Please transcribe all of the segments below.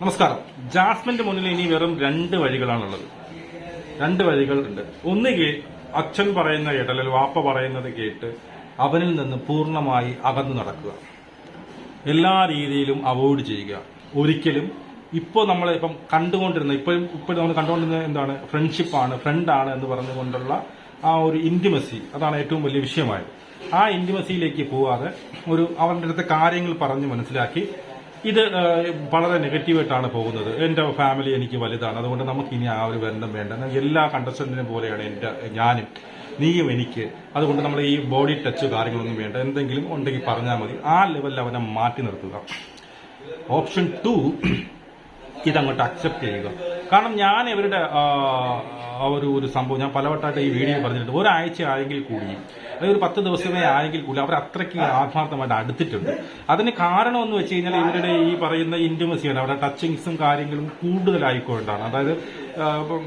നമസ്കാരം. ജാസ്മിന്റെ മുന്നിൽ ഇനി വെറും രണ്ട് വഴികളാണുള്ളത്. രണ്ട് വഴികൾ ഉണ്ട് ഒന്നുകിൽ അച്ഛൻ പറയുന്ന അല്ലെങ്കിൽ വാപ്പ പറയുന്നത് കേട്ട് അവനിൽ നിന്ന് പൂർണമായി അകന്നു നടക്കുക. എല്ലാ രീതിയിലും അവോയ്ഡ് ചെയ്യുക. ഒരിക്കലും ഇപ്പോൾ നമ്മൾ ഇപ്പം കണ്ടുകൊണ്ടിരുന്ന ഇപ്പോഴും ഇപ്പോഴും നമ്മൾ കണ്ടുകൊണ്ടിരുന്നത് എന്താണ്? ഫ്രണ്ട്ഷിപ്പാണ് ഫ്രണ്ടാണ് എന്ന് പറഞ്ഞുകൊണ്ടുള്ള ആ ഒരു ഇന്റിമസി അതാണ് ഏറ്റവും വലിയ വിഷയമായത്. ആ ഇന്റിമസിയിലേക്ക് പോവാതെ ഒരു അവരുടെ അടുത്ത കാര്യങ്ങൾ പറഞ്ഞ് മനസ്സിലാക്കി ഇത് വളരെ നെഗറ്റീവായിട്ടാണ് പോകുന്നത്. എന്റെ ഫാമിലി എനിക്ക് വലുതാണ്. അതുകൊണ്ട് നമുക്ക് ഇനി ആ ഒരു ബന്ധം വേണ്ട. എല്ലാ കണ്ടസ്റ്റന്റിനും പോലെയാണ് എന്റെ ഞാനും നീയും എനിക്ക്. അതുകൊണ്ട് നമ്മൾ ഈ ബോഡി ടച്ച് കാര്യങ്ങളൊന്നും വേണ്ട. എന്തെങ്കിലും ഉണ്ടെങ്കിൽ പറഞ്ഞാൽ മതി. ആ ലെവലിൽ അവനെ മാറ്റി നിർത്തുക. ഓപ്ഷൻ ടു ഇതങ്ങോട്ട് അക്സെപ്റ്റ് ചെയ്യുക. കാരണം ഞാൻ ഇവരുടെ ആ, ഒരു ഒരു സംഭവം ഞാൻ പലവട്ടായിട്ട് ഈ വീഡിയോ പറഞ്ഞിട്ടുണ്ട്. ഒരാഴ്ച ആയെങ്കിൽ കൂടിയും അതായത് ഒരു പത്ത് ദിവസമേ ആയെങ്കിൽ കൂടി അവർ അത്രയ്ക്ക് ആത്മാർത്ഥമായിട്ട് അടുത്തിട്ടുണ്ട്. അതിന് കാരണം എന്ന് വെച്ച് കഴിഞ്ഞാൽ ഇവരുടെ ഈ പറയുന്ന ഇന്റിമസിയാണ് അവരുടെ ടച്ചിങ്സും കാര്യങ്ങളും കൂടുതലായിക്കൊണ്ടാണ്. അതായത്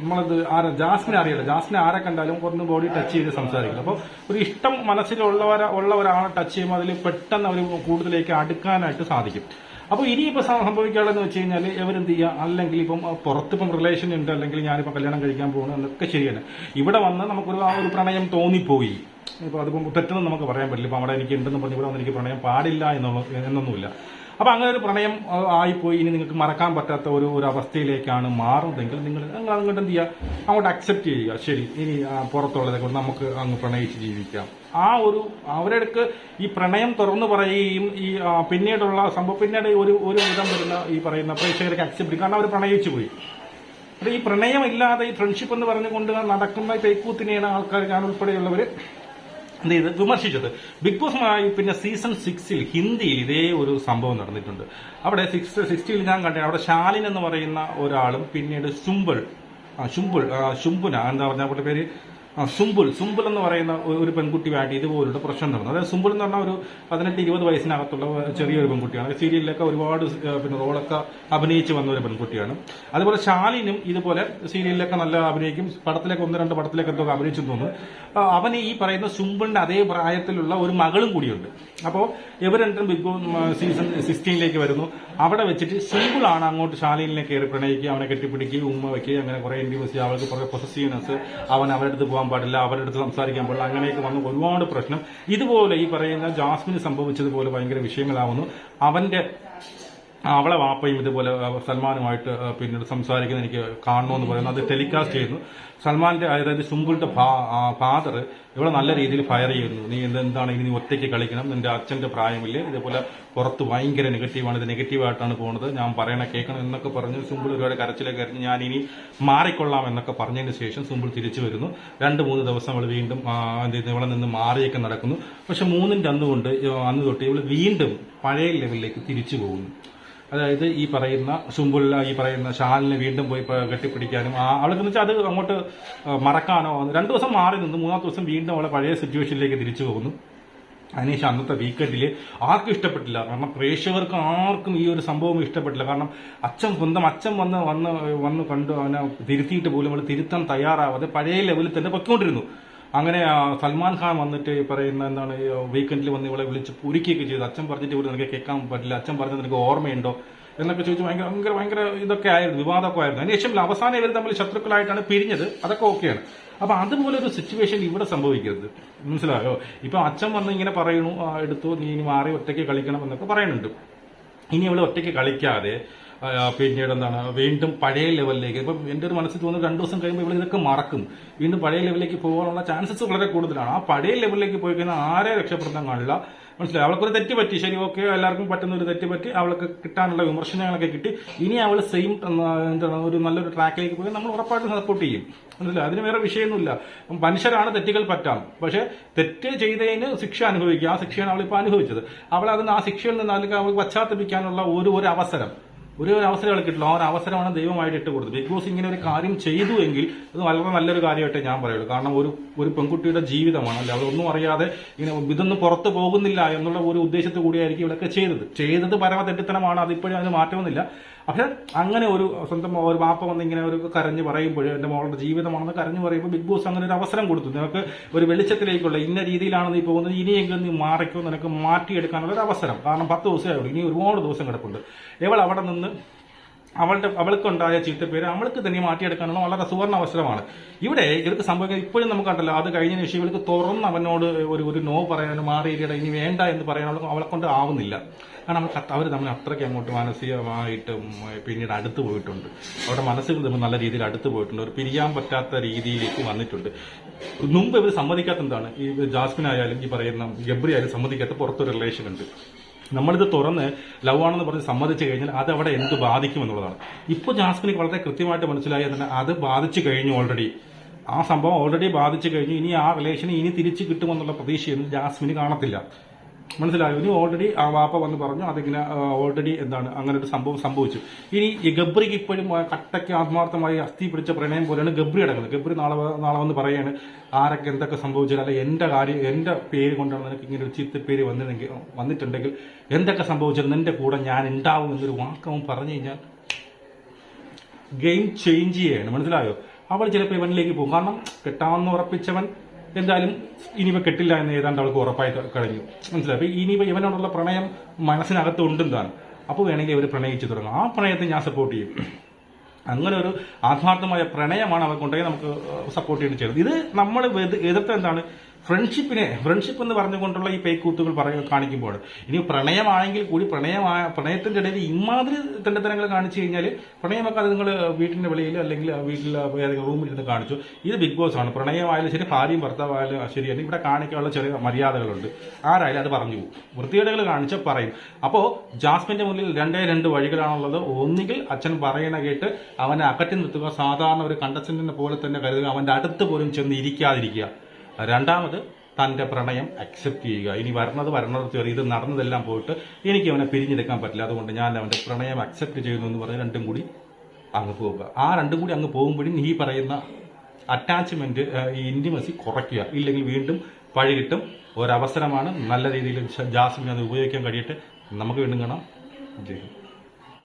നമ്മളത് ആരാ ജാസ്മിനെ അറിയില്ല. ജാസ്മിനെ ആരെ കണ്ടാലും ഒന്ന് ബോഡി ടച്ച് ചെയ്ത് സംസാരിക്കില്ല അപ്പോൾ ഒരു ഇഷ്ടം മനസ്സിലുള്ളവരാ ഉള്ള ഒരാളെ ടച്ച് ചെയ്യുമ്പോൾ അതിൽ പെട്ടെന്ന് അവർ കൂടുതലേക്ക് അടുക്കാനായിട്ട് സാധിക്കും. അപ്പോൾ ഇനിയിപ്പോൾ സംഭവിക്കാനുള്ളതെന്ന് വെച്ച് കഴിഞ്ഞാൽ ഇവരെന്ത് ചെയ്യുക അല്ലെങ്കിൽ ഇപ്പം പുറത്തിപ്പം റിലേഷൻ ഉണ്ട് അല്ലെങ്കിൽ ഞാനിപ്പോൾ കല്യാണം കഴിക്കാൻ പോകുന്നു എന്നൊക്കെ ശരിയാണ് ഇവിടെ വന്ന് നമുക്കൊരു ആ ഒരു പ്രണയം തോന്നിപ്പോയി. ഇപ്പോൾ അതിപ്പം തെറ്റെന്ന് നമുക്ക് പറയാൻ പറ്റില്ല. ഇപ്പം അവിടെ എനിക്ക് ഉണ്ടെന്ന് പറഞ്ഞ് ഇവിടെ വന്ന് എനിക്ക് പ്രണയം പാടില്ല എന്നുള്ള എന്നൊന്നുമില്ല. അപ്പം അങ്ങനെ ഒരു പ്രണയം ആയിപ്പോയി. ഇനി നിങ്ങൾക്ക് മറക്കാൻ പറ്റാത്ത ഒരു ഒരു അവസ്ഥയിലേക്കാണ് മാറുന്നതെങ്കിൽ നിങ്ങൾ നിങ്ങൾ അങ്ങോട്ട് എന്ത് ചെയ്യുക? അങ്ങോട്ട് അക്സെപ്റ്റ് ചെയ്യുക. ശരി ഇനി പുറത്തുള്ളതെ കൊണ്ട് നമുക്ക് അങ്ങ് പ്രണയിച്ച് ജീവിക്കാം. ആ ഒരു അവരടുക്ക് ഈ പ്രണയം തുറന്നു പറയുകയും ഈ പിന്നീടുള്ള സംഭവം പിന്നീട് ഒരു ഒരു വിധം വരുന്ന ഈ പറയുന്ന പ്രേക്ഷകർക്ക് അക്സെപ്റ്റ് ചെയ്യും. കാരണം അവർ പ്രണയിച്ചു പോയി. അപ്പൊ ഈ പ്രണയം ഇല്ലാതെ ഈ ഫ്രണ്ട്ഷിപ്പ് എന്ന് പറഞ്ഞുകൊണ്ട് നടക്കുന്ന തേക്കൂത്തിനെയാണ് ആൾക്കാർ ഞാൻ ഉൾപ്പെടെയുള്ളവർ എന്ത് ചെയ്ത്? വിമർശിച്ചത്. ബിഗ് ബോസ് മായി പിന്നെ സീസൺ സിക്സിൽ ഹിന്ദിയിൽ ഇതേ ഒരു സംഭവം നടന്നിട്ടുണ്ട്. അവിടെ സിക്സ് സിക്സ്റ്റിയിൽ ഞാൻ കണ്ടത് അവിടെ ശാലിൻ എന്ന് പറയുന്ന ഒരാളും പിന്നീട് ശുംബൾ ശുംബുൾ ശുംബുന എന്താ പറഞ്ഞ അവരുടെ പേര്? സുംബുൽ. സുംബുൽ എന്ന് പറയുന്ന ഒരു- പെൺകുട്ടി പെൺകുട്ടിയുമായിട്ട് ഇതുപോലുള്ള പ്രശ്നം നടന്നു. അതായത് സുംബുൽ എന്ന് പറഞ്ഞാൽ ഒരു പതിനെട്ട് ഇരുപത് വയസ്സിനകത്തുള്ള ചെറിയൊരു പെൺകുട്ടിയാണ്. സീരിയലിലൊക്കെ ഒരുപാട് പിന്നെ റോളൊക്കെ അഭിനയിച്ച് വന്ന ഒരു പെൺകുട്ടിയാണ്. അതുപോലെ ശാലിനും ഇതുപോലെ സീരിയലിലൊക്കെ നല്ല അഭിനയിക്കും. പടത്തിലൊക്കെ ഒന്ന് രണ്ട് പടത്തിലൊക്കെ എന്തൊക്കെ അഭിനയിച്ചു തോന്നുന്നു. അവന് ഈ പറയുന്ന സുംബുളിന്റെ അതേ പ്രായത്തിലുള്ള ഒരു മകളും കൂടിയുണ്ട്. അപ്പോൾ ഇവർ രണ്ടും ബിഗ് ബോസ് സീസൺ സിക്സ്റ്റീനിലേക്ക് വരുന്നു. അവിടെ വെച്ചിട്ട് സിംബിളാണ് അങ്ങോട്ട് ശാലീനിനെ കയറി പ്രണയിക്കുക അവനെ കെട്ടിപ്പിടിക്കുകയും ഉമ്മ വയ്ക്കുകയും അങ്ങനെ കുറെ ഇൻഡ്യൂസ് അവൾക്ക് കുറെ പൊസസീവ്നെസ് അവൻ അവരുടെ അടുത്ത് പോകാൻ പാടില്ല അവരുടെ അടുത്ത് സംസാരിക്കാൻ പാടില്ല അങ്ങനെയൊക്കെ വന്ന് ഒരുപാട് പ്രശ്നം. ഇതുപോലെ ഈ പറയുന്ന ജാസ്മിന് സംഭവിച്ചതുപോലെ ഭയങ്കര വിഷയങ്ങളാവുന്നു. അവന്റെ അവളെ വാപ്പയും ഇതുപോലെ സൽമാനുമായിട്ട് പിന്നീട് സംസാരിക്കുന്ന എനിക്ക് കാണണമെന്ന് പറയുന്നു. അത് ടെലികാസ്റ്റ് ചെയ്യുന്നു. സൽമാന്റെ അതായത് സുംബുളിന്റെ ഫാദർ ഇവിടെ നല്ല രീതിയിൽ ഫയർ ചെയ്യുന്നു. നീ എന്ത് എന്താണ് ഇനി ഒറ്റയ്ക്ക് കളിക്കണം? നിന്റെ അച്ഛന്റെ പ്രായമില്ലേ? ഇതേപോലെ പുറത്ത് ഭയങ്കര നെഗറ്റീവാണ് ഇത് നെഗറ്റീവായിട്ടാണ് പോകുന്നത് ഞാൻ പറയണ കേൾക്കണം എന്നൊക്കെ പറഞ്ഞ് സുംബിൾ ഒരുപാട് കരച്ചിലേക്ക് അറിഞ്ഞ് ഞാൻ ഇനി മാറിക്കൊള്ളാം എന്നൊക്കെ പറഞ്ഞതിന് ശേഷം സുംബിൾ തിരിച്ചു വരുന്നു. രണ്ട് മൂന്ന് ദിവസം അവൾ വീണ്ടും ഇവിടെ നിന്ന് മാറിയൊക്കെ നടക്കുന്നു. പക്ഷെ മൂന്നിന്റെ അന്ന് കൊണ്ട് അന്ന് തൊട്ട് ഇവൾ വീണ്ടും പഴയ ലെവലിലേക്ക് തിരിച്ചു പോകുന്നു. അതായത് ഈ പറയുന്ന സുമ്പുള്ള ഈ പറയുന്ന ഷാലിനെ വീണ്ടും പോയി കെട്ടിപ്പിടിക്കാനും അവൾക്ക് വെച്ചാൽ അത് അങ്ങോട്ട് മറക്കാനോ രണ്ടു ദിവസം മാറി നിന്ന് മൂന്നാമത്തെ ദിവസം വീണ്ടും അവളെ പഴയ സിറ്റുവേഷനിലേക്ക് തിരിച്ചു പോകുന്നു. അതിനുശേഷം അന്നത്തെ വീക്കെൻഡിൽ ആർക്കും ഇഷ്ടപ്പെട്ടില്ല. കാരണം പ്രേക്ഷകർക്ക് ആർക്കും ഈ ഒരു സംഭവം ഇഷ്ടപ്പെട്ടില്ല. കാരണം അച്ഛൻ സ്വന്തം അച്ഛൻ വന്ന് വന്ന് വന്ന് കണ്ടു അവനെ തിരുത്തിയിട്ട് പോലും അവൾ തിരുത്താൻ തയ്യാറാവാതെ പഴയ ലെവലിൽ തന്നെ പൊയ്ക്കൊണ്ടിരുന്നു. അങ്ങനെ സൽമാൻ ഖാൻ വന്നിട്ട് ഈ പറയുന്ന എന്താണ് വീക്കെൻഡിൽ വന്ന് ഇവളെ വിളിച്ച് പൂരിക്കുകയൊക്കെ ചെയ്തു. അച്ഛൻ പറഞ്ഞിട്ട് ഇവിടെ നിനക്ക് കേൾക്കാൻ പറ്റില്ല. അച്ഛൻ പറഞ്ഞത് നിനക്ക് ഓർമ്മയുണ്ടോ? എന്നൊക്കെ ചോദിച്ചു ഭയങ്കര ഭയങ്കര ഭയങ്കര ഇതൊക്കെ ആയിരുന്നു വിവാദമൊക്കെ ആയിരുന്നു. അതിനുശേഷം അവസാനം ഇവർ തമ്മിൽ ശത്രുക്കളായിട്ടാണ് പിരിഞ്ഞത്. അതൊക്കെ ഓക്കെയാണ്. അപ്പൊ അതുപോലെ ഒരു സിറ്റുവേഷൻ ഇവിടെ സംഭവിക്കരുത്. മനസ്സിലായോ? ഇപ്പൊ അച്ഛൻ വന്ന് ഇങ്ങനെ പറയുന്നു "ആ, എടുത്തു നീ ഇനി മാറി ഒറ്റയ്ക്ക് കളിക്കണം എന്നൊക്കെ പറയുന്നുണ്ട്. ഇനി അവൾ ഒറ്റയ്ക്ക് കളിക്കാതെ പിന്നീട് എന്താണ് വീണ്ടും പഴയ ലെവലിലേക്ക്. ഇപ്പം എന്റെ ഒരു മനസ്സിൽ തോന്നുന്നു രണ്ടു ദിവസം കഴിയുമ്പോൾ ഇവിടെ ഇതൊക്കെ മറക്കും. വീണ്ടും പഴയ ലെവലിലേക്ക് പോകാനുള്ള ചാൻസസ് വളരെ കൂടുതലാണ്. ആ പഴയ ലെവലിലേക്ക് പോയി കഴിഞ്ഞാൽ ആരെ രക്ഷപ്പെടുത്താൻ കാണില്ല. മനസ്സിലായി? അവൾക്കൊരു തെറ്റ് പറ്റി. ശരി ഓക്കെ എല്ലാവർക്കും പറ്റുന്ന ഒരു തെറ്റ് പറ്റി. അവൾക്ക് കിട്ടാനുള്ള വിമർശനങ്ങളൊക്കെ കിട്ടി. ഇനി അവൾ സെയിം എന്താണ് ഒരു നല്ലൊരു ട്രാക്കിലേക്ക് പോയി നമ്മൾ ഉറപ്പായിട്ടും സപ്പോർട്ട് ചെയ്യും. മനസ്സിലായി? അതിന് വേറെ വിഷയമൊന്നുമില്ല. മനുഷ്യരാണ് തെറ്റുകൾ പറ്റാം. പക്ഷേ തെറ്റ് ചെയ്തതിന് ശിക്ഷ അനുഭവിക്കുക. ആ ശിക്ഷയാണ് അവൾ ഇപ്പോൾ അനുഭവിച്ചത്. അവൾ അതിന് ആ ശിക്ഷയിൽ നിന്ന് അല്ലെങ്കിൽ അവൾക്ക് പശ്ചാത്തപിക്കാനുള്ള ഒരു ഒരു അവസരം. ഒരു അവസരം കളിക്കിട്ടില്ല കിട്ടില്ല. ആ ഒരു അവസരമാണ് ദൈവമായിട്ട് ഇട്ട് കൊടുത്തത്. ബിഗ് ബോസ് ഇങ്ങനെ ഒരു കാര്യം ചെയ്തു എങ്കിൽ അത് വളരെ നല്ലൊരു കാര്യമായിട്ട് ഞാൻ പറയുള്ളൂ. കാരണം ഒരു ഒരു പെൺകുട്ടിയുടെ ജീവിതമാണ്. അല്ലെ? അതൊന്നും അറിയാതെ ഇങ്ങനെ ഇതൊന്നും പുറത്തു പോകുന്നില്ല എന്നുള്ള ഒരു ഉദ്ദേശത്തു കൂടിയായിരിക്കും ഇവിടെയൊക്കെ ചെയ്തത്. ചെയ്തത് പരമ തെറ്റിത്തനമാണ് അതിപ്പോഴും അതിന് മാറ്റമൊന്നുമില്ല. പക്ഷെ അങ്ങനെ ഒരു സ്വന്തം ഒരു വാപ്പ വന്ന് ഇങ്ങനെ ഒരു കരഞ്ഞു പറയുമ്പോൾ എന്റെ മോളുടെ ജീവിതമാണെന്ന് കരഞ്ഞു പറയുമ്പോൾ ബിഗ് ബോസ് അങ്ങനെ ഒരു അവസരം കൊടുത്തു. നിനക്ക് ഒരു വെളിച്ചത്തിലേക്കുള്ള ഇന്ന രീതിയിലാണ് നീ പോകുന്നത് ഇനിയെങ്കിലും നീ മാറിക്കോ നിനക്ക് മാറ്റിയെടുക്കാനുള്ള ഒരു അവസരം. കാരണം പത്ത് ദിവസമേ ഉള്ളൂ ഇനി ഒരുപാട് ദിവസം കിടപ്പുണ്ട്. ഇവൾ അവിടെ നിന്ന് അവളുടെ അവൾക്കുണ്ടായ ചീത്തപ്പേര് അവൾക്ക് തന്നെ മാറ്റിയെടുക്കാനുള്ള വളരെ സുവർണ അവസരമാണ്. ഇവിടെ ഇവർക്ക് സംഭവിക്കുന്നത് ഇപ്പോഴും നമുക്ക് കണ്ടല്ലോ. അത് കഴിഞ്ഞ ശേഷം ഇവർക്ക് തുറന്ന് അവനോട് ഒരു ഒരു നോ പറയാനും മാറിയില്ല ഇനി വേണ്ട എന്ന് പറയാനുള്ള അവളെ കൊണ്ട് ആവുന്നില്ല. കാരണം അവർ തമ്മിൽ അത്രയ്ക്ക് അങ്ങോട്ട് മാനസികമായിട്ട് പിന്നീട് അടുത്ത് പോയിട്ടുണ്ട്. അവരുടെ മനസ്സുകൾ തമ്മിൽ നല്ല രീതിയിൽ അടുത്ത് പോയിട്ടുണ്ട്. അവർ പിരിയാൻ പറ്റാത്ത രീതിയിലേക്ക് വന്നിട്ടുണ്ട്. മുമ്പ് ഇവർ സമ്മതിക്കാത്ത എന്താണ്? ഈ ജാസ്മിൻ ആയാലും ഈ പറയുന്ന ഗബ്രി ആയാലും സമ്മതിക്കാത്ത പുറത്തൊരു റിലേഷൻ ഉണ്ട്. നമ്മളിത് തുറന്ന് ലവ് ആണെന്ന് പറഞ്ഞ് സമ്മതിച്ചു കഴിഞ്ഞാൽ അത് അവിടെ എന്ത് ബാധിക്കും എന്നുള്ളതാണ്. ഇപ്പോൾ ജാസ്മിനിക്ക് വളരെ കൃത്യമായിട്ട് മനസ്സിലായി തന്നെ അത് ബാധിച്ചു കഴിഞ്ഞു ഓൾറെഡി ആ സംഭവം ഓൾറെഡി ബാധിച്ചു കഴിഞ്ഞു. ഇനി ആ റിലേഷൻ ഇനി തിരിച്ചു കിട്ടുമെന്നുള്ള പ്രതീക്ഷയൊന്നും ജാസ്മിന് കാണത്തില്ല. മനസ്സിലായോ? ഇനി ഓൾറെഡി ആ വാപ്പ വന്ന് പറഞ്ഞു അതിങ്ങനെ ഓൾറെഡി എന്താണ് അങ്ങനെ ഒരു സംഭവം സംഭവിച്ചു. ഇനി ഈ ഗബ്രിക്ക് ഇപ്പോഴും കട്ടയ്ക്ക് ആത്മാർത്ഥമായി അസ്ഥി പിടിച്ച പ്രണയം പോലെയാണ് ഗബ്രി അടങ്ങുന്നത്. ഗബ്രി നാളെ നാളെ വന്ന് പറയാണ് ആരൊക്കെ എന്തൊക്കെ സംഭവിച്ചാൽ അല്ലെ എന്റെ കാര്യം എന്റെ പേര് കൊണ്ടാണ് നിനക്ക് ഇങ്ങനെ ഒരു ചീത്ത പേര് വന്നിരുന്നെങ്കിൽ വന്നിട്ടുണ്ടെങ്കിൽ എന്തൊക്കെ സംഭവിച്ചാലും നിന്റെ കൂടെ ഞാൻ ഉണ്ടാവും എന്നൊരു വാക്കവൻ പറഞ്ഞു കഴിഞ്ഞാൽ ഗെയിം ചേഞ്ച് ചെയ്യാണ്. മനസ്സിലായോ? അവൾ ചിലപ്പോൾ ഇവനിലേക്ക് പോകും. കാരണം കെട്ടാമെന്ന് ഉറപ്പിച്ചവൻ എന്തായാലും ഇനിയിപ്പോൾ കെട്ടില്ല എന്ന് ഏതാണ്ട് അവൾക്ക് ഉറപ്പായി കഴിഞ്ഞു. മനസ്സിലായി? അപ്പൊ ഇനിയിപ്പോൾ ഇവനോടുള്ള പ്രണയം മനസ്സിനകത്ത് ഉണ്ടെന്നാണ്. അപ്പോൾ വേണമെങ്കിൽ ഇവർ പ്രണയിച്ചു തുടങ്ങും. ആ പ്രണയത്തെ ഞാൻ സപ്പോർട്ട് ചെയ്യും. അങ്ങനെ ഒരു ആത്മാർത്ഥമായ പ്രണയമാണ് അവർക്കുണ്ടെങ്കിൽ നമുക്ക് സപ്പോർട്ട് ചെയ്യേണ്ടി ചെയ്യുന്നത് ഇത് നമ്മൾ എതിർത്ത എന്താണ്? ഫ്രണ്ട്ഷിപ്പിനെ ഫ്രണ്ട്ഷിപ്പ് എന്ന് പറഞ്ഞുകൊണ്ടുള്ള ഈ പേക്കൂത്തുകൾ പറയുക കാണിക്കുമ്പോൾ ഇനി പ്രണയമാണെങ്കിൽ കൂടി പ്രണയമായ പ്രണയത്തിന്റെ ഇടയിൽ ഇമാതിരി തെണ്ടത്തരങ്ങൾ കാണിച്ചു കഴിഞ്ഞാൽ പ്രണയമൊക്കെ അത് നിങ്ങൾ വീട്ടിന്റെ വെളിയിൽ അല്ലെങ്കിൽ വീട്ടിൽ ഏതെങ്കിലും റൂമിൽ ഇരുന്ന് കാണിച്ചു. ഇത് ബിഗ് ബോസ് ആണ്. പ്രണയമായാലും ശരി ഭാര്യയും ഭർത്താവായാലും ശരിയാണ് ഇവിടെ കാണിക്കാനുള്ള ചെറിയ മര്യാദകളുണ്ട്. ആരായാലും അത് പറഞ്ഞു പോകും. വൃത്തികേടുകൾ കാണിച്ച് പറയും. അപ്പോൾ ജാസ്മിന്റെ മുന്നിൽ രണ്ടേ രണ്ട് വഴികളാണുള്ളത്. ഒന്നുകിൽ അച്ഛൻ പറയണ കേട്ട് അവനെ അകറ്റി നിർത്തുക. സാധാരണ ഒരു കണ്ടസ്റ്റന്റിനെ പോലെ തന്നെ കരുതുക. അവന്റെ അടുത്ത് പോലും ചെന്ന് ഇരിക്കാതിരിക്കുക. രണ്ടാമത് തന്റെ പ്രണയം അക്സെപ്റ്റ് ചെയ്യുക. ഇനി വരണത് വരണത് ഇത് നടന്നതെല്ലാം പോയിട്ട് എനിക്ക് അവനെ പിരിഞ്ഞെടുക്കാൻ പറ്റില്ല. അതുകൊണ്ട് ഞാൻ അവന്റെ പ്രണയം അക്സെപ്റ്റ് ചെയ്യുന്നു എന്ന് പറഞ്ഞ് രണ്ടും കൂടി അങ്ങ് പോവുക. ആ രണ്ടും കൂടി അങ്ങ് പോകുമ്പോഴും ഈ പറയുന്ന അറ്റാച്ച്മെന്റ് ഈ ഇന്റിമസി കുറയ്ക്കുക. ഇല്ലെങ്കിൽ വീണ്ടും പഴി കിട്ടും ഒരവസരമാണ് നല്ല രീതിയിൽ ജാസ്മിൻ അത് ഉപയോഗിക്കാൻ കഴിയട്ടെ. നമുക്ക് വീണ്ടും കാണാം. ജയ് ഹിന്ദ്.